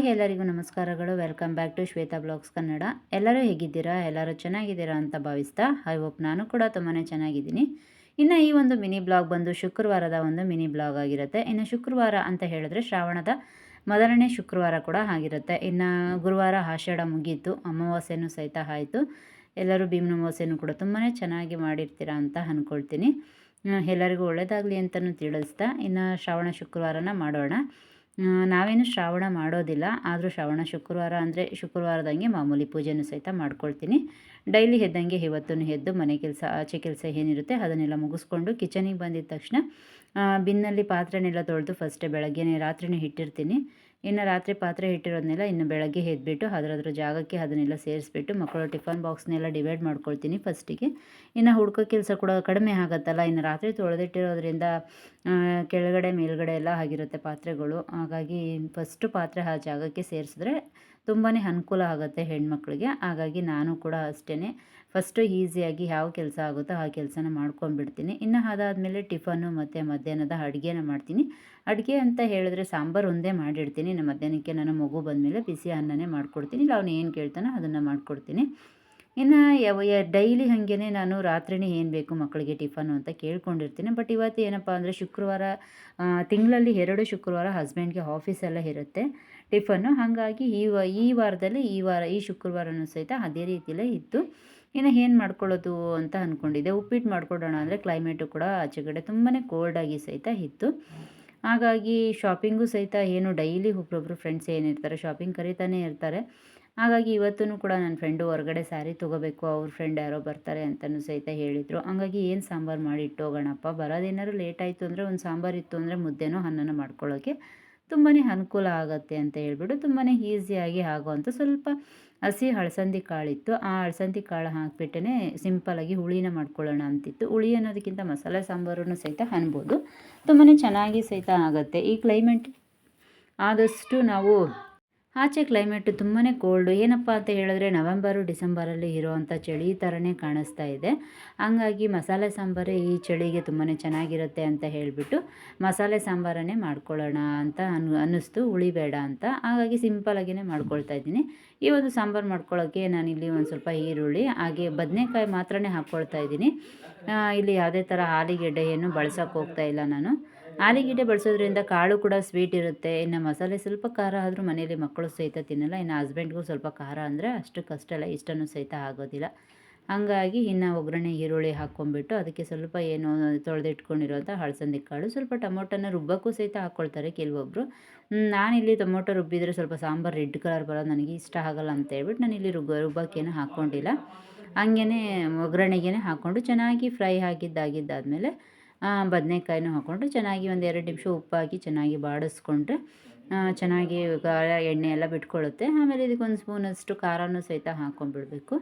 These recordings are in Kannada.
ಹಾಯ್ ಎಲ್ಲರಿಗೂ ನಮಸ್ಕಾರಗಳು. Welcome back to Shweta blogs Kannada. ಎಲ್ಲರೂ ಹೇಗಿದ್ದೀರಾ? ಎಲ್ಲರೂ ಚೆನ್ನಾಗಿದ್ದೀರಾ ಅಂತ ಭಾವಿಸ್ತಾ ಐ ಹೋಪ್ ನಾನು ಕೂಡ ತುಂಬಾ ಚೆನ್ನಾಗಿದ್ದೀನಿ. ಇನ್ನು ಈ ಒಂದು ಮಿನಿ ಬ್ಲಾಗ್ ಬಂದು ಶುಕ್ರವಾರದ ಒಂದು ಮಿನಿ ಬ್ಲಾಗ್ ಆಗಿರುತ್ತೆ. ಇನ್ನು ಶುಕ್ರವಾರ ಅಂತ ಹೇಳಿದ್ರೆ ಶ್ರಾವಣದ ಮೊದಲನೇ ಶುಕ್ರವಾರ ಕೂಡ ಆಗಿರುತ್ತೆ. ಇನ್ನು ಗುರುವಾರ ಆಷಾಢ ಮುಗೀತು. ಅಮಾವಾಸ್ಯೆನೂ ಸಹಿತ ಆಯಿತು. ಎಲ್ಲರೂ ಭೀಮನ ಅಮಾವಾಸ್ಯೆನೂ ಕೂಡ ತುಂಬಾ ಚೆನ್ನಾಗಿ ಮಾಡಿರ್ತೀರಾ ಅಂತ ಅಂದ್ಕೊಳ್ತೀನಿ ಎಲ್ಲರಿಗೂ ಒಳ್ಳೆಯದಾಗಲಿ ಅಂತಲೂ ತಿಳಿಸ್ತಾ, ಇನ್ನು ಶ್ರಾವಣ ಶುಕ್ರವಾರನ ಮಾಡೋಣ. ನಾವೇನು ಶ್ರಾವಣ ಮಾಡೋದಿಲ್ಲ, ಆದರೂ ಶ್ರಾವಣ ಶುಕ್ರವಾರ ಅಂದರೆ ಶುಕ್ರವಾರದಂಗೆ ಮಾಮೂಲಿ ಪೂಜೆನೂ ಸಹಿತ ಮಾಡ್ಕೊಳ್ತೀನಿ. ಡೈಲಿ ಎದ್ದಂಗೆ ಇವತ್ತೂ ಎದ್ದು ಮನೆ ಕೆಲಸ, ಆಚೆ ಕೆಲಸ ಏನಿರುತ್ತೆ ಅದನ್ನೆಲ್ಲ ಮುಗಿಸ್ಕೊಂಡು ಕಿಚನಿಗೆ ಬಂದಿದ್ದ ತಕ್ಷಣ ಬಿನ್ನಲ್ಲಿ ಪಾತ್ರೆನೆಲ್ಲ ತೊಳೆದು ಫಸ್ಟೇ ಬೆಳಗ್ಗೆನೇ ರಾತ್ರಿನೇ ಇಟ್ಟಿರ್ತೀನಿ. ಇನ್ನು ರಾತ್ರಿ ಪಾತ್ರೆ ಇಟ್ಟಿರೋದನ್ನೆಲ್ಲ ಇನ್ನು ಬೆಳಗ್ಗೆ ಎದ್ಬಿಟ್ಟು ಅದರದ್ರ ಜಾಗಕ್ಕೆ ಅದನ್ನೆಲ್ಲ ಸೇರಿಸ್ಬಿಟ್ಟು ಮಕ್ಕಳು ಟಿಫನ್ ಬಾಕ್ಸ್ನೆಲ್ಲ ಡಿವೈಡ್ ಮಾಡ್ಕೊಳ್ತೀನಿ ಫಸ್ಟಿಗೆ. ಇನ್ನು ಹುಡ್ಕೋ ಕೆಲಸ ಕೂಡ ಕಡಿಮೆ ಆಗುತ್ತಲ್ಲ, ಇನ್ನು ರಾತ್ರಿ ತೊಳೆದಿಟ್ಟಿರೋದ್ರಿಂದ ಕೆಳಗಡೆ ಮೇಲ್ಗಡೆ ಎಲ್ಲ ಆಗಿರುತ್ತೆ ಪಾತ್ರೆಗಳು. ಹಾಗಾಗಿ ಫಸ್ಟು ಪಾತ್ರೆ ಆ ಜಾಗಕ್ಕೆ ಸೇರಿಸಿದ್ರೆ ತುಂಬಾ ಅನುಕೂಲ ಆಗುತ್ತೆ ಹೆಣ್ಮಕ್ಳಿಗೆ. ಹಾಗಾಗಿ ನಾನು ಕೂಡ ಅಷ್ಟೇ ಫಸ್ಟು ಈಸಿಯಾಗಿ ಯಾವ ಕೆಲಸ ಆಗುತ್ತೋ ಆ ಕೆಲಸನ ಮಾಡ್ಕೊಂಡ್ಬಿಡ್ತೀನಿ. ಇನ್ನು ಅದಾದಮೇಲೆ ಟಿಫನ್ನು ಮತ್ತು ಮಧ್ಯಾಹ್ನದ ಅಡುಗೆನ ಮಾಡ್ತೀನಿ. ಅಡುಗೆ ಅಂತ ಹೇಳಿದ್ರೆ ಸಾಂಬಾರು ಒಂದೇ ಮಾಡಿಡ್ತೀನಿ. ನಮ್ಮ ಮಧ್ಯಾಹ್ನಕ್ಕೆ ನನ್ನ ಮಗು ಬಂದಮೇಲೆ ಬಿಸಿ ಅನ್ನನೇ ಮಾಡ್ಕೊಡ್ತೀನಿ. ಇಲ್ಲ, ಅವನು ಏನು ಕೇಳ್ತಾನೋ ಅದನ್ನು ಮಾಡಿಕೊಡ್ತೀನಿ. ಇನ್ನು ಯಾವ ಡೈಲಿ ಹಾಗೇ ನಾನು ರಾತ್ರಿನೇ ಏನು ಬೇಕು ಮಕ್ಕಳಿಗೆ ಟಿಫನು ಅಂತ ಕೇಳ್ಕೊಂಡಿರ್ತೀನಿ. ಬಟ್ ಇವತ್ತು ಏನಪ್ಪ ಅಂದರೆ ಶುಕ್ರವಾರ ತಿಂಗಳಲ್ಲಿ ಎರಡು ಶುಕ್ರವಾರ ಹಸ್ಬೆಂಡ್ಗೆ ಆಫೀಸೆಲ್ಲ ಇರುತ್ತೆ. ಟಿಫನ್ನು. ಹಾಗಾಗಿ ಈ ವ, ಈ ವಾರದಲ್ಲಿ ಈ ವಾರ, ಈ ಶುಕ್ರವಾರನೂ ಸಹಿತ ಅದೇ ರೀತಿಯಲ್ಲೇ ಇತ್ತು. ಇನ್ನು ಏನು ಮಾಡ್ಕೊಳ್ಳೋದು ಅಂತ ಅಂದ್ಕೊಂಡಿದ್ದೆ ಉಪ್ಪಿಟ್ಟು ಮಾಡ್ಕೊಡೋಣ ಅಂದರೆ ಕ್ಲೈಮೇಟು ಕೂಡ ಆಚೆಗಡೆ ತುಂಬಾ ಕೋಲ್ಡಾಗಿ ಸಹಿತ ಇತ್ತು. ಹಾಗಾಗಿ ಶಾಪಿಂಗು ಸಹಿತ ಏನು ಡೈಲಿ ಒಬ್ಬೊಬ್ಬರು ಫ್ರೆಂಡ್ಸ್ ಏನಿರ್ತಾರೆ ಶಾಪಿಂಗ್ ಕರೀತಾನೆ ಇರ್ತಾರೆ. ಹಾಗಾಗಿ ಇವತ್ತೂ ಕೂಡ ನನ್ನ ಫ್ರೆಂಡು ಹೊರಗಡೆ ಸ್ಯಾರಿ ತೊಗೋಬೇಕು, ಅವ್ರ ಫ್ರೆಂಡ್ ಯಾರೋ ಬರ್ತಾರೆ ಅಂತಲೂ ಸಹಿತ ಹೇಳಿದರು. ಹಂಗಾಗಿ ಏನು ಸಾಂಬಾರು ಮಾಡಿ ಹೋಗೋಣಪ್ಪ. ಬರೋದೇನಾದ್ರು ಲೇಟ್ ಆಯಿತು ಅಂದರೆ ಒಂದು ಸಾಂಬಾರು ಇತ್ತು ಅಂದರೆ ಮುದ್ದೆನೋ ಅನ್ನನ ಮಾಡ್ಕೊಳ್ಳೋಕ್ಕೆ ತುಂಬಾ ಅನುಕೂಲ ಆಗುತ್ತೆ ಅಂತ ಹೇಳ್ಬಿಟ್ಟು ತುಂಬಾ ಈಸಿಯಾಗಿ ಆಗೋವಂಥ ಸ್ವಲ್ಪ ಹಸಿ ಅಳಸಂದಿ ಕಾಳಿತ್ತು ಆ ಅಳಸಂದಿ ಕಾಳು ಹಾಕಿಬಿಟ್ಟೇ ಸಿಂಪಲಾಗಿ ಹುಳಿನ ಮಾಡ್ಕೊಳ್ಳೋಣ ಅಂತಿತ್ತು. ಹುಳಿ ಅನ್ನೋದಕ್ಕಿಂತ ಮಸಾಲೆ ಸಾಂಬಾರನ್ನು ಸಹಿತ ಅನ್ಬೋದು ತುಂಬಾ ಚೆನ್ನಾಗಿ ಸಹಿತ ಆಗುತ್ತೆ. ಈ ಕ್ಲೈಮೇಟ್ ಆದಷ್ಟು ನಾವು ಆಚೆ ಕ್ಲೈಮೇಟು ತುಂಬಾ ಕೋಲ್ಡು ಏನಪ್ಪ ಅಂತ ಹೇಳಿದ್ರೆ ನವೆಂಬರು, ಡಿಸೆಂಬರಲ್ಲಿ ಇರೋವಂಥ ಚಳಿ ಥರನೇ ಕಾಣಿಸ್ತಾ ಇದೆ. ಹಂಗಾಗಿ ಮಸಾಲೆ ಸಾಂಬಾರೇ ಈ ಚಳಿಗೆ ತುಂಬಾ ಚೆನ್ನಾಗಿರುತ್ತೆ ಅಂತ ಹೇಳಿಬಿಟ್ಟು ಮಸಾಲೆ ಸಾಂಬಾರನ್ನೇ ಮಾಡ್ಕೊಳ್ಳೋಣ ಅಂತ ಅನ್, ಅನ್ನಿಸ್ತು. ಉಳಿಬೇಡ ಅಂತ. ಹಾಗಾಗಿ ಸಿಂಪಲಾಗಿಯೇ ಮಾಡ್ಕೊಳ್ತಾ ಇದ್ದೀನಿ. ಈ ಒಂದು ಸಾಂಬಾರು ಮಾಡ್ಕೊಳ್ಳೋಕ್ಕೆ ನಾನಿಲ್ಲಿ ಒಂದು ಸ್ವಲ್ಪ ಈರುಳ್ಳಿ, ಹಾಗೆ ಬದನೆಕಾಯಿ ಮಾತ್ರನೇ ಹಾಕ್ಕೊಳ್ತಾ ಇದ್ದೀನಿ. ಇಲ್ಲಿ ಯಾವುದೇ ಥರ ಆಲಿಗೆಡ್ಡೆ ಏನು ಬಳಸೋಕೆ ಹೋಗ್ತಾ ಇಲ್ಲ ನಾನು. ಆಲೂಗೆಡ್ಡೆ ಬಳಸೋದ್ರಿಂದ ಕಾಳು ಕೂಡ ಸ್ವೀಟ್ ಇರುತ್ತೆ. ಇನ್ನು ಮಸಾಲೆ ಸ್ವಲ್ಪ ಖಾರ ಆದರೂ ಮನೇಲಿ ಮಕ್ಕಳು ಸಹಿತ ತಿನ್ನಲ್ಲ. ಇನ್ನು ಹಸ್ಬೆಂಡ್ಗೂ ಸ್ವಲ್ಪ ಖಾರ ಅಂದರೆ ಅಷ್ಟು ಕಷ್ಟ ಅಲ್ಲ. ಇಷ್ಟನೂ ಸಹಿತ ಆಗೋದಿಲ್ಲ. ಹಾಗಾಗಿ ಇನ್ನು ಒಗ್ಗರಣೆ, ಈರುಳ್ಳಿ ಹಾಕ್ಕೊಂಬಿಟ್ಟು ಅದಕ್ಕೆ ಸ್ವಲ್ಪ ಏನು ತೊಳೆದಿಟ್ಕೊಂಡಿರೋಂಥ ಹಳಸಂದಿ ಕಾಳು, ಸ್ವಲ್ಪ ಟೊಮೊಟೊನ ರುಬ್ಬಕ್ಕೂ ಸಹಿತ ಹಾಕ್ಕೊಳ್ತಾರೆ ಕೆಲವೊಬ್ಬರು ನಾನಿಲ್ಲಿ ಟೊಮೊಟೊ ರುಬ್ಬಿದರೆ ಸ್ವಲ್ಪ ಸಾಂಬಾರು ರೆಡ್ ಕಲರ್ ಬರೋದು ನನಗೆ ಇಷ್ಟ ಆಗಲ್ಲ ಅಂತ ಹೇಳ್ಬಿಟ್ಟು ನಾನಿಲ್ಲಿ ರುಬ್ಬ, ರುಬ್ಬಕ್ಕೇನು ಹಾಕ್ಕೊಂಡಿಲ್ಲ. ಹಂಗೇ ಒಗ್ಗರಣೆಗೇನೆ ಹಾಕ್ಕೊಂಡು ಚೆನ್ನಾಗಿ ಫ್ರೈ ಆಗಿದ್ದಾಗಿದ್ದಾದಮೇಲೆ ಬದನೇಕಾಯಿನೂ ಹಾಕ್ಕೊಂಡು ಚೆನ್ನಾಗಿ ಒಂದು ಎರಡು ನಿಮಿಷ ಉಪ್ಪಾಕಿ ಚೆನ್ನಾಗಿ ಬಾಡಿಸ್ಕೊಂಡ್ರೆ. ಚೆನ್ನಾಗಿ ಎಣ್ಣೆ ಎಲ್ಲ ಬಿಟ್ಕೊಳ್ಳುತ್ತೆ ಆಮೇಲೆ ಇದಕ್ಕೆ ಒಂದು ಸ್ಪೂನಷ್ಟು ಖಾರನೂ ಸಹಿತ ಹಾಕ್ಕೊಂಡ್ಬಿಡ್ಬೇಕು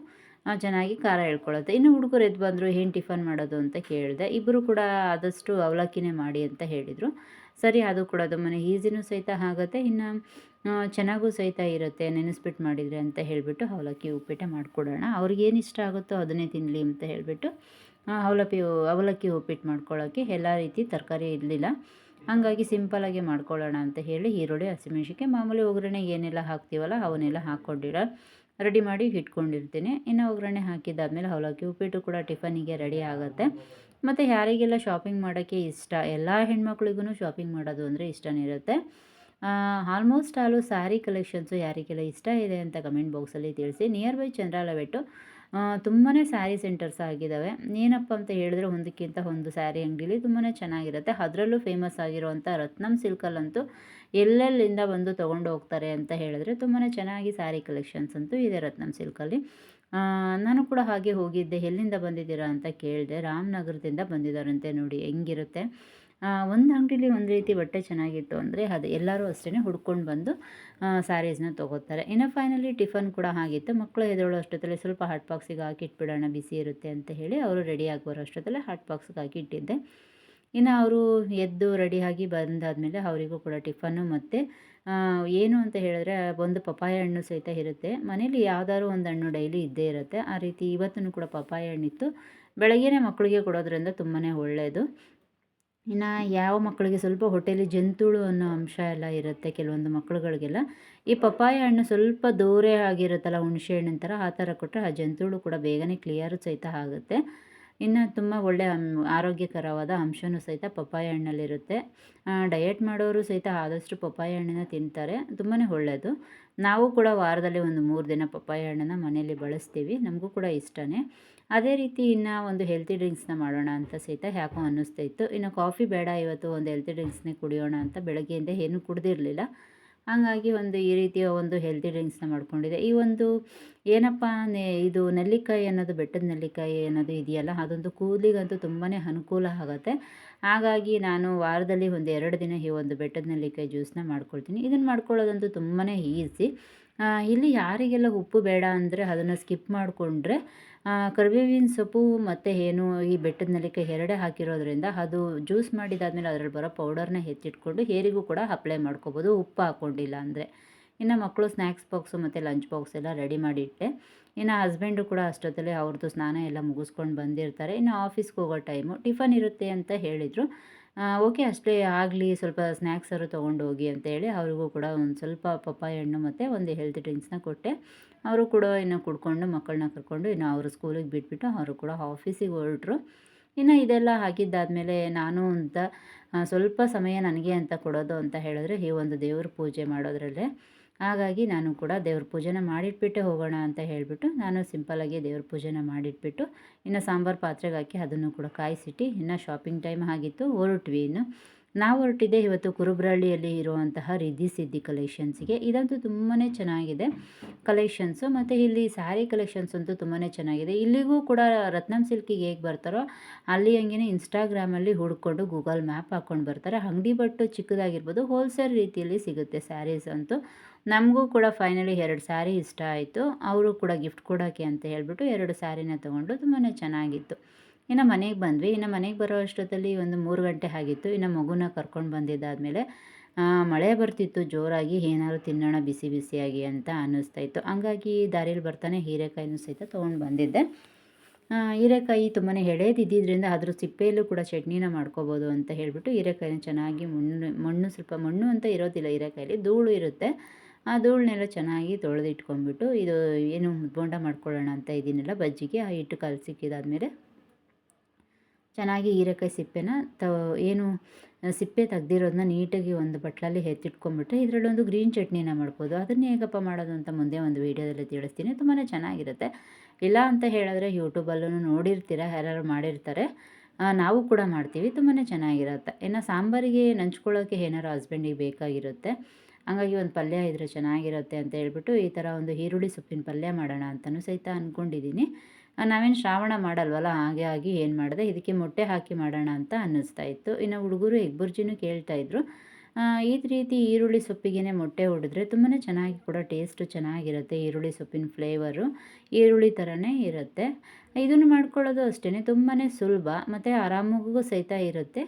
ಚೆನ್ನಾಗಿ ಖಾರ ಹೇಳ್ಕೊಳ್ಳುತ್ತೆ ಇನ್ನು ಹುಡುಗರು ಎದ್ದು ಬಂದರು, ಏನು ಟಿಫನ್ ಮಾಡೋದು? ಅಂತ ಕೇಳಿದೆ. ಇಬ್ಬರು ಕೂಡ ಆದಷ್ಟು ಅವಲಕ್ಕಿನೇ ಮಾಡಿ ಅಂತ ಹೇಳಿದರು. ಸರಿ, ಅದು ಕೂಡ ಮನೆ ಈಸಿನೂ ಸಹಿತ ಆಗುತ್ತೆ. ಇನ್ನು ಚೆನ್ನಾಗೂ ಸಹಿತ ಇರುತ್ತೆ. ನೆನೆಸ್ಬಿಟ್ಟು ಮಾಡಿದರೆ ಅಂತ ಹೇಳಿಬಿಟ್ಟು ಅವಲಕ್ಕಿ ಉಪ್ಪಿಟ್ಟೆ ಮಾಡಿಕೊಡೋಣ. ಅವ್ರಿಗೇನು ಇಷ್ಟ ಆಗುತ್ತೋ ಅದನ್ನೇ ತಿನ್ನಲಿ ಅಂತ ಹೇಳಿಬಿಟ್ಟು ಅವಲಕ್ಕಿ ಅವಲಕ್ಕಿ ಉಪ್ಪಿಟ್ಟು ಮಾಡ್ಕೊಳ್ಳೋಕ್ಕೆ ಎಲ್ಲ ರೀತಿ ತರಕಾರಿ ಇರಲಿಲ್ಲ. ಹಾಗಾಗಿ ಸಿಂಪಲಾಗಿ ಮಾಡ್ಕೊಳ್ಳೋಣ ಅಂತ ಹೇಳಿ ಈರುಳ್ಳಿ ಹಸಿಮೆಣಸಿಕೆ ಮಾಮೂಲಿ ಒಗ್ಗರಣೆ ಏನೆಲ್ಲ ಹಾಕ್ತೀವಲ್ಲ ಅವನ್ನೆಲ್ಲ ಹಾಕ್ಕೊಂಡಿರೋ. ರೆಡಿ ಮಾಡಿ ಇಟ್ಕೊಂಡಿರ್ತೀನಿ. ಇನ್ನು ಒಗ್ಗರಣೆ ಹಾಕಿದ್ದಾದಮೇಲೆ ಅವಲಕ್ಕಿ ಉಪ್ಪಿಟ್ಟು ಕೂಡ ಟಿಫನಿಗೆ ರೆಡಿ ಆಗುತ್ತೆ. ಮತ್ತು ಯಾರಿಗೆಲ್ಲ ಶಾಪಿಂಗ್ ಮಾಡೋಕ್ಕೆ ಇಷ್ಟ, ಎಲ್ಲ ಹೆಣ್ಮಕ್ಳಿಗೂ ಶಾಪಿಂಗ್ ಮಾಡೋದು ಅಂದರೆ ಇಷ್ಟನೇ ಇರುತ್ತೆ. ಆಲ್ಮೋಸ್ಟ್ ಆಲು ಸ್ಯಾರಿ ಕಲೆಕ್ಷನ್ಸು ಯಾರಿಗೆಲ್ಲ ಇಷ್ಟ ಇದೆ ಅಂತ ಕಮೆಂಟ್ ಬಾಕ್ಸಲ್ಲಿ ತಿಳಿಸಿ. ನಿಯರ್ ಬೈ ಚಂದ್ರಾಲಬೆಟ್ಟು ತುಂಬಾ ಸ್ಯಾರಿ ಸೆಂಟರ್ಸ್ ಆಗಿದ್ದಾವೆ ಏನಪ್ಪ ಅಂತ ಹೇಳಿದ್ರೆ ಒಂದಕ್ಕಿಂತ ಒಂದು ಸ್ಯಾರಿ ಅಂಗಡಿಲಿ ತುಂಬಾ ಚೆನ್ನಾಗಿರುತ್ತೆ. ಅದರಲ್ಲೂ ಫೇಮಸ್ ಆಗಿರುವಂಥ ರತ್ನಂ ಸಿಲ್ಕಲ್ಲಂತೂ ಎಲ್ಲೆಲ್ಲಿಂದ ಬಂದು ತೊಗೊಂಡು ಹೋಗ್ತಾರೆ ಅಂತ ಹೇಳಿದ್ರೆ ತುಂಬಾ ಚೆನ್ನಾಗಿ ಸ್ಯಾರಿ ಕಲೆಕ್ಷನ್ಸ್ ಅಂತೂ ಇದೆ ರತ್ನಂ ಸಿಲ್ಕಲ್ಲಿ ನಾನು ಕೂಡ ಹಾಗೆ ಹೋಗಿದ್ದೆ. ಎಲ್ಲಿಂದ ಬಂದಿದ್ದೀರಾ ಅಂತ ಕೇಳಿದೆ. ರಾಮನಗರದಿಂದ ಬಂದಿದ್ದಾರಂತೆ ನೋಡಿ, ಹೆಂಗಿರುತ್ತೆ? ಒಂದು ಅಂಗಡೀಲಿ ಒಂದು ರೀತಿ ಬಟ್ಟೆ ಚೆನ್ನಾಗಿತ್ತು ಅಂದರೆ ಅದು ಎಲ್ಲರೂ ಅಷ್ಟೇ ಹುಡ್ಕೊಂಡು ಬಂದು ಸ್ಯಾರೀಸ್ನ ತೊಗೋತಾರೆ. ಇನ್ನು ಫೈನಲಿ ಟಿಫನ್ ಕೂಡ ಆಗಿತ್ತು. ಮಕ್ಕಳು ಎದುರು ಅಷ್ಟೊತ್ತಲ್ಲಿ ಸ್ವಲ್ಪ ಹಾಟ್ ಬಾಕ್ಸಿಗೆ ಹಾಕಿಟ್ಬಿಡೋಣ ಬಿಸಿ ಇರುತ್ತೆ ಅಂತ ಹೇಳಿ ಅವರು ರೆಡಿ ಬರೋ ಅಷ್ಟೊತ್ತಲ್ಲೇ ಹಾಟ್ ಬಾಕ್ಸ್ಗೆ ಹಾಕಿ ಇಟ್ಟಿದ್ದೆ. ಇನ್ನು ಅವರು ಎದ್ದು ರೆಡಿಯಾಗಿ ಬಂದಾದಮೇಲೆ ಅವರಿಗೂ ಕೂಡ ಟಿಫನ್ನು ಮತ್ತು ಏನು ಅಂತ ಹೇಳಿದ್ರೆ ಒಂದು ಪಪ್ಪಾಯ ಹಣ್ಣು ಸಹಿತ ಇರುತ್ತೆ. ಮನೇಲಿ ಯಾವ್ದಾದ್ರು ಒಂದು ಹಣ್ಣು ಡೈಲಿ ಇದ್ದೇ ಇರುತ್ತೆ. ಆ ರೀತಿ ಇವತ್ತೂ ಕೂಡ ಪಪ್ಪಾಯ ಹಣ್ಣಿತ್ತು. ಬೆಳಗ್ಗೆನೇ ಮಕ್ಕಳಿಗೆ ಕೊಡೋದ್ರಿಂದ ತುಂಬಾ ಒಳ್ಳೆಯದು ಇನ್ನು ಯಾವ ಮಕ್ಕಳಿಗೆ ಸ್ವಲ್ಪ ಹೊಟ್ಟೆಯಲ್ಲಿ ಜಂತುಳು ಅನ್ನೋ ಅಂಶ ಎಲ್ಲ ಇರುತ್ತೆ ಕೆಲವೊಂದು ಮಕ್ಕಳುಗಳಿಗೆಲ್ಲ. ಈ ಪಪ್ಪಾಯ ಹಣ್ಣು ಸ್ವಲ್ಪ ದೋರೆ ಆಗಿರುತ್ತಲ್ಲ, ಹುಣಸೆ ಹಣ್ಣಿನ ಥರ, ಆ ಥರ ಕೊಟ್ಟರೆ ಆ ಜಂತುಳು ಕೂಡ ಬೇಗನೆ ಕ್ಲಿಯರು ಸಹಿತ ಆಗುತ್ತೆ. ಇನ್ನು ತುಂಬ ಒಳ್ಳೆಯ ಆರೋಗ್ಯಕರವಾದ ಅಂಶವೂ ಸಹಿತ ಪಪ್ಪಾಯ ಹಣ್ಣಲ್ಲಿರುತ್ತೆ ಡಯಟ್ ಮಾಡೋರು ಸಹಿತ ಆದಷ್ಟು ಪಪ್ಪಾಯ ಹಣ್ಣನ್ನು ತಿಂತಾರೆ. ತುಂಬಾ ಒಳ್ಳೆಯದು ನಾವು ಕೂಡ ವಾರದಲ್ಲಿ ಒಂದು ಮೂರು ದಿನ ಪಪ್ಪಾಯ ಹಣ್ಣನ್ನು ಮನೆಯಲ್ಲಿ ಬಳಸ್ತೀವಿ. ನಮಗೂ ಕೂಡ ಇಷ್ಟನೇ. ಅದೇ ರೀತಿ ಇನ್ನು ಒಂದು ಹೆಲ್ತಿ ಡ್ರಿಂಕ್ಸ್ನ ಮಾಡೋಣ ಅಂತ ಸಹಿತ ಯಾಕೋ ಅನ್ನಿಸ್ತಾ ಇತ್ತು. ಇನ್ನು ಕಾಫಿ ಬೇಡ, ಇವತ್ತು ಒಂದು ಹೆಲ್ತಿ ಡ್ರಿಂಕ್ಸ್ನೇ ಕುಡಿಯೋಣ ಅಂತ ಬೆಳಗ್ಗೆಯಿಂದ ಏನು ಕುಡ್ದಿರಲಿಲ್ಲ. ಹಾಗಾಗಿ ಒಂದು ಈ ರೀತಿಯ ಒಂದು ಹೆಲ್ತಿ ಡ್ರಿಂಕ್ಸ್ನ ಮಾಡ್ಕೊಂಡಿದ್ದೆ ಈ ಒಂದು ಏನಪ್ಪ ನೆ, ಇದು ನೆಲ್ಲಿಕಾಯಿ ಅನ್ನೋದು, ಬೆಟ್ಟದ ನೆಲ್ಲಿಕಾಯಿ ಅನ್ನೋದು ಇದೆಯಲ್ಲ, ಅದೊಂದು ಕೂದಲಿಗಂತೂ ತುಂಬಾ ಅನುಕೂಲ ಆಗುತ್ತೆ. ಹಾಗಾಗಿ ನಾನು ವಾರದಲ್ಲಿ ಒಂದು ಎರಡು ದಿನ ಈ ಒಂದು ಬೆಟ್ಟದ ನೆಲ್ಲಿಕಾಯಿ ಜ್ಯೂಸನ್ನ ಮಾಡ್ಕೊಳ್ತೀನಿ. ಇದನ್ನು ಮಾಡ್ಕೊಳ್ಳೋದಂತೂ ತುಂಬಾ ಈಸಿ ಇಲ್ಲಿ ಯಾರಿಗೆಲ್ಲ ಉಪ್ಪು ಬೇಡ ಅಂದರೆ ಅದನ್ನು ಸ್ಕಿಪ್ ಮಾಡಿಕೊಂಡ್ರೆ ಕರಿಬೇವಿನ ಸೊಪ್ಪು ಮತ್ತು ಏನು ಈ ಬೆಟ್ಟದ ನೆಲ್ಲಿಕಾಯಿ ಎರಡೇ ಹಾಕಿರೋದ್ರಿಂದ ಅದು ಜ್ಯೂಸ್ ಮಾಡಿದಾದ್ಮೇಲೆ ಅದರಲ್ಲಿ ಬರೋ ಪೌಡರ್ನ ಎತ್ತಿಟ್ಕೊಂಡು ಹೇರಿಗೂ ಕೂಡ ಅಪ್ಲೈ ಮಾಡ್ಕೋಬೋದು. ಉಪ್ಪು ಹಾಕ್ಕೊಂಡಿಲ್ಲ ಅಂದರೆ. ಇನ್ನು ಮಕ್ಕಳು ಸ್ನ್ಯಾಕ್ಸ್ ಬಾಕ್ಸು ಮತ್ತು ಲಂಚ್ ಬಾಕ್ಸ್ ಎಲ್ಲ ರೆಡಿ ಮಾಡಿಟ್ಟೆ. ಇನ್ನು ಹಸ್ಬೆಂಡು ಕೂಡ ಅಷ್ಟೊತ್ತಲ್ಲೇ ಅವ್ರದ್ದು ಸ್ನಾನ ಎಲ್ಲ ಮುಗಿಸ್ಕೊಂಡು ಬಂದಿರ್ತಾರೆ. ಇನ್ನು ಆಫೀಸ್ಗೆ ಹೋಗೋ ಟೈಮು. ಟಿಫನ್ ಇರುತ್ತೆ ಅಂತ ಹೇಳಿದರು. ಓಕೆ, ಅಷ್ಟೇ ಆಗಲಿ, ಸ್ವಲ್ಪ ಸ್ನ್ಯಾಕ್ಸರು ತೊಗೊಂಡು ಹೋಗಿ ಅಂತ ಹೇಳಿ ಅವ್ರಿಗೂ ಕೂಡ ಒಂದು ಸ್ವಲ್ಪ ಪಪ್ಪಾಯ ಹಣ್ಣು ಮತ್ತು ಒಂದು ಹೆಲ್ತ್ ಡ್ರಿಂಕ್ಸ್ನ ಕೊಟ್ಟೆ. ಅವರು ಕೂಡ ಇನ್ನು ಕುಡ್ಕೊಂಡು ಮಕ್ಕಳನ್ನ ಕರ್ಕೊಂಡು ಇನ್ನು ಅವರು ಸ್ಕೂಲಿಗೆ ಬಿಟ್ಬಿಟ್ಟು ಅವರು ಕೂಡ ಆಫೀಸಿಗೆ ಹೊರಟರು. ಇನ್ನು ಇದೆಲ್ಲ ಹಾಕಿದ್ದಾದಮೇಲೆ ನಾನು ಅಂತ ಸ್ವಲ್ಪ ಸಮಯ ನನಗೆ ಅಂತ ಕೊಡೋದು ಅಂತ ಹೇಳಿದ್ರೆ ಈ ಒಂದು ದೇವ್ರ ಪೂಜೆ ಮಾಡೋದ್ರಲ್ಲೇ ಹಾಗಾಗಿ ನಾನು ಕೂಡ ದೇವ್ರ ಪೂಜೆನ ಮಾಡಿಟ್ಬಿಟ್ಟೆ ಹೋಗೋಣ ಅಂತ ಹೇಳಿಬಿಟ್ಟು ನಾನು ಸಿಂಪಲಾಗಿ ದೇವ್ರ ಪೂಜೆನ ಮಾಡಿಟ್ಬಿಟ್ಟು ಇನ್ನು ಸಾಂಬಾರು ಪಾತ್ರೆಗೆ ಹಾಕಿ ಅದನ್ನು ಕೂಡ ಕಾಯಿಸಿಟ್ಟು ಇನ್ನು ಶಾಪಿಂಗ್ ಟೈಮ್ ಆಗಿತ್ತು, ಹೊರಟ್ವಿ ಇನ್ನು. ನಾವು ಹೊರಟಿದ್ದೆ ಇವತ್ತು ಕುರುಬ್ರಹಳ್ಳಿಯಲ್ಲಿ ಇರುವಂತಹ ರಿದ್ದಿ ಸಿದ್ದಿ ಕಲೆಕ್ಷನ್ಸ್ಗೆ ಇದಂತೂ ತುಂಬಾ ಚೆನ್ನಾಗಿದೆ ಕಲೆಕ್ಷನ್ಸು ಮತ್ತು ಇಲ್ಲಿ ಸ್ಯಾರಿ ಕಲೆಕ್ಷನ್ಸ್ ಅಂತೂ ತುಂಬಾ ಚೆನ್ನಾಗಿದೆ. ಇಲ್ಲಿಗೂ ಕೂಡ ರತ್ನಂ ಸಿಲ್ಕಿಗೆ ಹೇಗೆ ಬರ್ತಾರೋ ಅಲ್ಲಿ ಹಂಗೆ ಇನ್ಸ್ಟಾಗ್ರಾಮಲ್ಲಿ ಹುಡ್ಕೊಂಡು ಗೂಗಲ್ ಮ್ಯಾಪ್ ಹಾಕ್ಕೊಂಡು ಬರ್ತಾರೆ. ಅಂಗಡಿ ಬಟ್ಟು ಚಿಕ್ಕದಾಗಿರ್ಬೋದು ಹೋಲ್ಸೇಲ್ ರೀತಿಯಲ್ಲಿ ಸಿಗುತ್ತೆ ಸ್ಯಾರೀಸ್ ಅಂತೂ. ನಮಗೂ ಕೂಡ ಫೈನಲಿ ಎರಡು ಸ್ಯಾರಿ ಇಷ್ಟ ಆಯಿತು. ಅವರು ಕೂಡ ಗಿಫ್ಟ್ ಕೊಡೋಕ್ಕೆ ಅಂತ ಹೇಳಿಬಿಟ್ಟು ಎರಡು ಸ್ಯಾರಿನ ತೊಗೊಂಡು ತುಂಬಾ ಚೆನ್ನಾಗಿತ್ತು. ಇನ್ನು ಮನೆಗೆ ಬಂದ್ವಿ. ಇನ್ನು ಮನೆಗೆ ಬರೋ ಅಷ್ಟೊತ್ತಲ್ಲಿ ಒಂದು ಮೂರು ಗಂಟೆ ಆಗಿತ್ತು. ಇನ್ನು ಮಗುನ ಕರ್ಕೊಂಡು ಬಂದಿದ್ದಾದಮೇಲೆ ಮಳೆ ಬರ್ತಿತ್ತು ಜೋರಾಗಿ. ಏನಾದ್ರು ತಿನ್ನೋಣ, ಬಿಸಿ ಬಿಸಿಯಾಗಿ ಅಂತ ಅನ್ನಿಸ್ತಾ ಇತ್ತು. ಹಂಗಾಗಿ ದಾರಿಯಲ್ಲಿ ಬರ್ತಾನೆ ಹೀರೆಕಾಯಿನೂ ಸಹಿತ ತೊಗೊಂಡು ಬಂದಿದ್ದೆ. ಹೀರೆಕಾಯಿ ತುಂಬಾ ಎಳೆದಿದ್ದರಿಂದ ಅದ್ರ ಸಿಪ್ಪೆಯಲ್ಲೂ ಕೂಡ ಚಟ್ನಿನ ಮಾಡ್ಕೋಬೋದು ಅಂತ ಹೇಳಿಬಿಟ್ಟು ಹೀರೆಕಾಯಿನ ಚೆನ್ನಾಗಿ ಮಣ್ಣು ಮಣ್ಣು ಸ್ವಲ್ಪ ಮಣ್ಣು ಅಂತ ಇರೋದಿಲ್ಲ ಹೀರೆಕಾಯಲ್ಲಿ ಧೂಳು ಇರುತ್ತೆ. ಆ ಧೂಳನ್ನೆಲ್ಲ ಚೆನ್ನಾಗಿ ತೊಳೆದಿಟ್ಕೊಂಡ್ಬಿಟ್ಟು ಇದು ಏನು ಬೋಂಡ ಮಾಡ್ಕೊಳ್ಳೋಣ ಅಂತ ಇದನ್ನೆಲ್ಲ ಬಜ್ಜಿಗೆ ಆ ಹಿಟ್ಟು ಕಲಸಿಕ್ಕಿದಾದ್ಮೇಲೆ ಚೆನ್ನಾಗಿ ಹೀರೆಕಾಯಿ ಸಿಪ್ಪೆನ ತ ಏನು ಸಿಪ್ಪೆ ತೆಗ್ದಿರೋದನ್ನ ನೀಟಾಗಿ ಒಂದು ಬಟ್ಲಲ್ಲಿ ಎತ್ತಿಟ್ಕೊಂಡ್ಬಿಟ್ರೆ ಇದರಲ್ಲೊಂದು ಗ್ರೀನ್ ಚಟ್ನಿನ ಮಾಡ್ಬೋದು. ಅದನ್ನು ಹೇಗಪ್ಪ ಮಾಡೋದು ಅಂತ ಮುಂದೆ ಒಂದು ವೀಡಿಯೋದಲ್ಲಿ ತಿಳಿಸ್ತೀನಿ. ತುಂಬಾ ಚೆನ್ನಾಗಿರುತ್ತೆ. ಇಲ್ಲ ಅಂತ ಹೇಳಿದ್ರೆ ಯೂಟ್ಯೂಬಲ್ಲೂ ನೋಡಿರ್ತೀರ ಯಾರು ಮಾಡಿರ್ತಾರೆ. ನಾವು ಕೂಡ ಮಾಡ್ತೀವಿ. ತುಂಬಾ ಚೆನ್ನಾಗಿರುತ್ತೆ. ಇನ್ನು ಸಾಂಬಾರಿಗೆ ನಂಚ್ಕೊಳ್ಳೋಕ್ಕೆ ಏನಾರು ಹಸ್ಬೆಂಡಿಗೆ ಬೇಕಾಗಿರುತ್ತೆ. ಹಂಗಾಗಿ ಒಂದು ಪಲ್ಯ ಇದ್ದರೆ ಚೆನ್ನಾಗಿರುತ್ತೆ ಅಂತ ಹೇಳ್ಬಿಟ್ಟು ಈ ಥರ ಒಂದು ಈರುಳ್ಳಿ ಸೊಪ್ಪಿನ ಪಲ್ಯ ಮಾಡೋಣ ಅಂತಲೂ ಸಹಿತ ಅಂದ್ಕೊಂಡಿದ್ದೀನಿ ನಾವೇನು ಶ್ರಾವಣ ಮಾಡಲ್ವಲ್ಲ, ಹಾಗೆ ಆಗಿ ಏನು ಮಾಡಿದೆ? ಇದಕ್ಕೆ ಮೊಟ್ಟೆ ಹಾಕಿ ಮಾಡೋಣ ಅಂತ ಅನ್ನಿಸ್ತಾ ಇತ್ತು. ಇನ್ನು ಹುಡುಗರು ಎಗ್ ಕೇಳ್ತಾ ಇದ್ರು. ಈ ರೀತಿ ಈರುಳ್ಳಿ ಸೊಪ್ಪಿಗೆ ಮೊಟ್ಟೆ ಹೊಡೆದ್ರೆ ತುಂಬಾ ಚೆನ್ನಾಗಿ ಕೂಡ ಟೇಸ್ಟು ಚೆನ್ನಾಗಿರುತ್ತೆ, ಈರುಳ್ಳಿ ಸೊಪ್ಪಿನ ಫ್ಲೇವರು, ಈರುಳ್ಳಿ ಥರನೇ ಇರುತ್ತೆ. ಇದನ್ನು ಮಾಡ್ಕೊಳ್ಳೋದು ಅಷ್ಟೇ ತುಂಬಾ ಸುಲಭ, ಮತ್ತು ಆರಾಮಾಗೂ ಸಹಿತ ಇರುತ್ತೆ.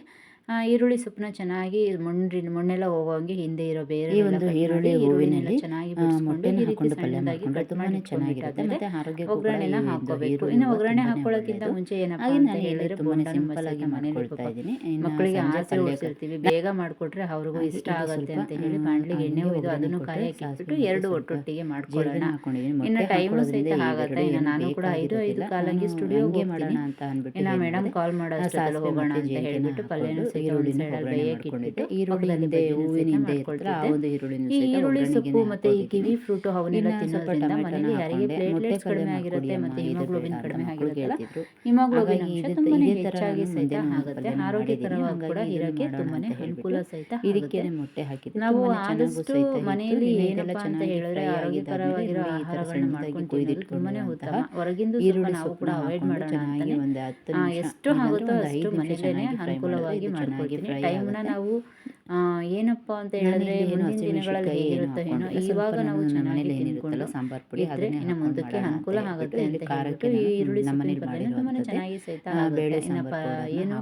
ಈರುಳ್ಳಿ ಸೊಪ್ಪನ್ನ ಚೆನ್ನಾಗಿ ಮಣ್ಣಿ ಮಣ್ಣೆಲ್ಲ ಹೋಗೋಂಗೆ ಹಿಂದೆ ಇರೋ ಬೇರೆ ಒಂದು ಈರುಳ್ಳಿ ಹೂವಿನಲ್ಲಿ ಚೆನ್ನಾಗಿ ಮೊಟ್ಟೆನ ಹಾಕೊಂಡು ಪಲ್ಯ ಮಾಡ್ಕೊಂಡ್ರೆ ತುಂಬಾನೇ ಚೆನ್ನಾಗಿರುತ್ತೆ. ಮತ್ತೆ ಆರೋಗ್ಯ ಒಗ್ಗರಣೆ ಒಗ್ಗರಣೆನ ಹಾಕೋಬೇಕು ಇನ್ನು ಒಗ್ಗರಣೆ ಹಾಕೊಳ್ಳೋಕ್ಕಿಂತ ಮುಂಚೆ ಏನಪ್ಪ ಅಂತ ನಾನು ಹೇಳಿದ್ರೆ ತುಂಬಾನೇ ಸಿಂಪಲ್ ಆಗಿ ಮಾಡ್ಕೊಳ್ತಾ ಇದ್ದೀನಿ. ಮಕ್ಕಳಿಗೆ ಆಸೆ ಬೇಗ ಮಾಡಿಕೊಟ್ರೆ ಅವ್ರಿಗೂ ಇಷ್ಟ ಆಗುತ್ತೆ ಅಂತ ಹೇಳಿ ಹ್ಮ್, ಎಣ್ಣೆ ಹಂಗೆ ಒಯ್ದು ಅದನ್ನು ಕಾಯಕ್ಕೆ ಎರಡು ಒಟ್ಟೊಟ್ಟಿಗೆ ಮಾಡ್ಕೊಳ್ಳೋಣ. ಹಾಕೊಂಡಿದ್ದೀನಿ. ಇನ್ನು ಟೈಮ್ ಸಹಿತ ಆಗುತ್ತೆ ಇನ್ನು ನಾನು ಕೂಡ ಐದು ಐದು ಕಾಲಂಗಿ ಸ್ಟುಡಿಯೋಗೆ ಮಾಡೋಣ ಅಂತ ಅಂದ್ಬಿಟ್ಟು ಇನ್ನು ಮೇಡಮ್ ಕಾಲ್ ಮಾಡೋಣ ಹೋಗೋಣ ಅಂತ ಹೇಳಿಬಿಟ್ಟು ಪಲ್ಯನೂ ಈರುಳ್ಳಿನ ಬೇಯಕ್ಕೆ ಇಟ್ಬಿಟ್ಟು ಈರುಳ್ಳಿ ಆ ಒಂದು ಈರುಳ್ಳಿನ ಈ ಸೊಪ್ಪು ಮತ್ತೆ ಈ ಕಿವಿ ಫ್ರೂಟ್ ಅವನ್ನೆಲ್ಲ ತಿನ್ನೋದ್ರಿಂದ ಮನೇಲಿ ಯಾರಿಗೆ. ಪ್ಲೇಟ್ಲೆಟ್ಸ್ ಕಡಿಮೆ ಆಗಿರುತ್ತೆ ಮತ್ತೆ ಹಿಮೋಗ್ಲೋಬಿನ್ ಕಡಿಮೆ ಅಂತ ಮಕ್ಕಳು ಹಿಮೋಗ್ಲೋಬಿನ್ ಅಂಶ ತುಂಬಾನೇ ಹೆಚ್ಚಾಗಿ ನಾನು ಸಹಿತ ಆಗುತ್ತೆ. ಪಲ್ಯನ ಆರೋಗ್ಯಕರವಾಗಿ ಕೂಡ ಇರೋಕ್ಕೆ ತುಂಬಾನೇ ಅನುಕೂಲ ಸಹಿತ ಮೊಟ್ಟೆ ಹಾಕಿ ನಾವು ಆದಷ್ಟು. ಮನೆಯಲ್ಲಿ ಏನೆಲ್ಲ ಅಂತ ಚೆನ್ನಾಗಿ ಹೇಳಿದ್ರೆ ಆರೋಗ್ಯಕರವಾಗಿರೋ ಈ ತರ ಆಹಾರಗಳನ್ನ ಸಣ್ಣದಾಗಿ ಮಾಡ್ಕೊಂಡು ತಿನ್ನೋದು ತುಂಬಾನೇ ಉತ್ತಮ. ಹೊರಗಿಂದು ಈರುಳ್ಳಿ ನಾವು ಕೂಡ ಅವಾಯ್ಡ್ ಮಾಡೋಣ ಅಂತಾನೆ. ಎಷ್ಟು ಆಗುತ್ತೋ ಅಷ್ಟು ಮನೆ ನಿಮಿಷ ಮನೇಲೇನೆ ಅನುಕೂಲವಾಗಿ ಚೆನ್ನಾಗಿ ಫ್ರೈ ಟೈಮ್ನ ನಾವು ಏನಪ್ಪ ಅಂತ ಹೇಳಿದ್ರೆ ಮುಂದಿನ ದಿನಗಳಲ್ಲಿ ಹೇಗಿರುತ್ತೋ ಏನೋ ಇವಾಗ ನಾವು ಚೆನ್ನಾಗಿ ತಿನ್ಕೊಂಡು ಸಾಂಬಾರ್ ಪುಡಿ ಅದನ್ನೇ ಇನ್ನು ಮುಂದಕ್ಕೆ ಅನುಕೂಲ ಅಂತ ಆಗುತ್ತೆ ಅಂತ ಹೇಳ್ಬಿಟ್ಟು ಈ ಈರುಳ್ಳಿ ಸೊಪ್ಪಿನ ಪಲ್ಯನೂ ತುಂಬಾನೇ ಚೆನ್ನಾಗಿ ಸಹಿತ ಬೇಳೆ ಏನಪ್ಪ ಏನು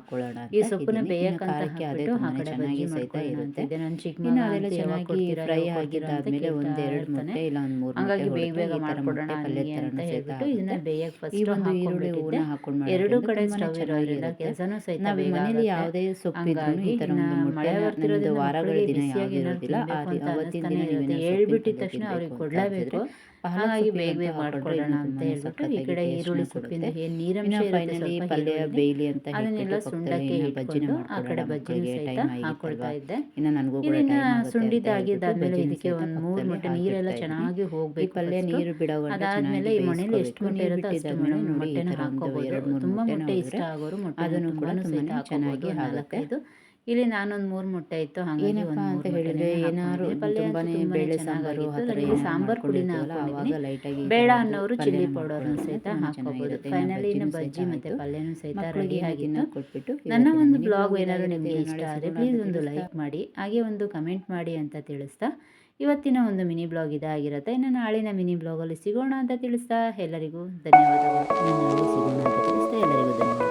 ಈ ಸೊಪ್ಪಿನ ಸೊಪ್ಪನ್ನ. ಬೇಯಕ್ಕಂತ ಅದೇ ಆ ಕಡೆ ಚೆನ್ನಾಗಿ ಬಜ್ಜಿ ಮಾಡ್ಕೊಳ್ಳೋಣ ಇರುತ್ತೆ. ಅಂತಿದ್ದೆ ನನ್ನ ಚಿಕ್ಕ ಮಗ ಅದೆಲ್ಲ ಚೆನ್ನಾಗಿ ಫ್ರೈ ಆಗಿದ್ದಾದ್ಮೇಲೆ ಒಂದೆರಡು ಇರ್ತಾನೆ ಮೊಟ್ಟೆ ಇಲ್ಲ ಒಂದು ಮೂರು ಹಂಗಾಗಿ ಬೇಗ ಬೇಗ ಮಾಡ್ಕೊಡೋಣ ನನಗೆ ಅಂತ ಹೇಳ್ಬಿಟ್ಟು ಇದನ್ನ. ಬೇಯಕ್ಕೆ ಫಸ್ಟ್ ಒಂದು ಈರುಳ್ಳಿ ಹಾಕೊಂಡ್ಬಿಟ್ಟಿದ್ದೆ ಎರಡು ಕಡೆ ಸ್ಟವ್ ಇರೋದ್ರಿಂದ. ಕೆಲಸನೂ ಸಹಿತ ನಾವು ಬೇಗ ಮನೇಲಿ ಯಾವುದೇ ಸೊಪ್ಪಿದ್ರೂ ಈ ಥರ ಇನ್ನ ಒಂದು ವಾರಗಳ ದಿನ ಯಾವ್ದಿರೋದಿಲ್ಲ ಅವತ್ತಿನ ದಿನ ನೀವು ಹೇಳ್ಬಿಟ್ಟಿದ ತಕ್ಷಣ ಅವ್ರಿಗೆ ಕೊಡಲೇಬೇಕು. ಹಾಗಾಗಿ ಬೇಗ ಬೇಗ ಮಾಡ್ಕೊಳ್ಳೋಣ ಅಂತ ಹೇಳ್ಬಿಟ್ಟು ಈ ಕಡೆ ಈರುಳ್ಳಿ ಸೊಪ್ಪಿಂದ ಏನು ನೀರಂಶ ಫೈನಲಿ ಪಲ್ಯ. ಬೇಯ್ಲಿ ಅಂತ ಅದನ್ನೆಲ್ಲ ಸುಂಡಕ್ಕೆ ಬಜ್ಜಿನ ಆ ಕಡೆ ಬಜ್ಜಿ ಬಜ್ಜಿನೂ ಮಕ್ಕಳಿಗೆ ಸಹಿತ ಟೈಮ್ ಹಾಕೊಳ್ತಾ ಇದ್ದೆ. ಇನ್ನು ನನಗೂ ಇದನ್ನ ಅಂತ ಸುಂಡಿದ್ದಾಗಿದ್ದಾದ್ಮೇಲೆ ಇದಕ್ಕೆ ಒಂದು ಮೂರು ಮಟ್ಟ ನೀರೆಲ್ಲ ಚೆನ್ನಾಗಿ ಹೋಗ್ಬೇಕು ಪಲ್ಯ ನೀರು ಬಿಡೋ ಅದಾದ್ಮೇಲೆ ಈ ಮನೇಲಿ ಎಷ್ಟು ಮೊಟ್ಟೆ ಇರುತ್ತೆ ಅಷ್ಟು ಮೊಟ್ಟೆನ ಹಾಕೋಬಹುದು ತುಂಬಾ ಮೊಟ್ಟೆ ಇಷ್ಟ ಆಗೋರು ಮೊಟ್ಟೆ ಅದನ್ನು ಕೂಡ ಸಹಿತ ಚೆನ್ನಾಗಿ ಹಾಕುತ್ತೆ ಆಗುತ್ತೆ. ನಾಲ್ಕೈದು ಇಲ್ಲಿ ನಾನೊಂದು ಮೂರು ಮೊಟ್ಟೆ ಇತ್ತು ಹಾಗಾಗಿ ಏನಪ್ಪ ಒಂದು ಅಂತ ಹೇಳಿದ್ರೆ ಏನಾದ್ರು ತುಂಬಾನೇ ಬೇಳೆ ಸಾಂಬಾರು ಸಾಂಬಾರ್ ಪುಡಿನ ಲೈಟಾಗಿ ಬೇಡ ಅನ್ನೋರು ಚಿಲ್ಲಿ ಪೌಡರ್ ಸಹಿತ ಹಾಕೋಬಹುದು. ಫೈನಲಿ ಇನ್ನು ಬಜ್ಜಿ ಮತ್ತೆ. ಪಲ್ಯನೂ ಸಹಿತ ರೆಡಿ ಆಗಿನ ಕೊಟ್ಬಿಟ್ಟು ನನ್ನ ಒಂದು ಬ್ಲಾಗ್ ಏನಾದ್ರು ನಿಮಗೆ ಇಷ್ಟ ಆದರೆ ಪ್ಲೀಸ್ ಒಂದು ಲೈಕ್ ಮಾಡಿ ಹಾಗೆ ಒಂದು ಕಮೆಂಟ್ ಮಾಡಿ ಅಂತ ತಿಳಿಸ್ತಾ. ಇವತ್ತಿನ ಒಂದು ಮಿನಿ ಬ್ಲಾಗ್ ಇದಾಗಿರುತ್ತೆ. ಇನ್ನು ನಾಳಿನ ಮಿನಿ ಬ್ಲಾಗಲ್ಲಿ ಸಿಗೋಣ ಅಂತ ತಿಳಿಸ್ತಾ. ಎಲ್ಲರಿಗೂ ಧನ್ಯವಾದಗಳು. ಸಿಗೋಣ ಅಂತ ತಿಳಿಸ್ತಾ. ಎಲ್ಲರಿಗೂ ಧನ್ಯವಾದಗಳು.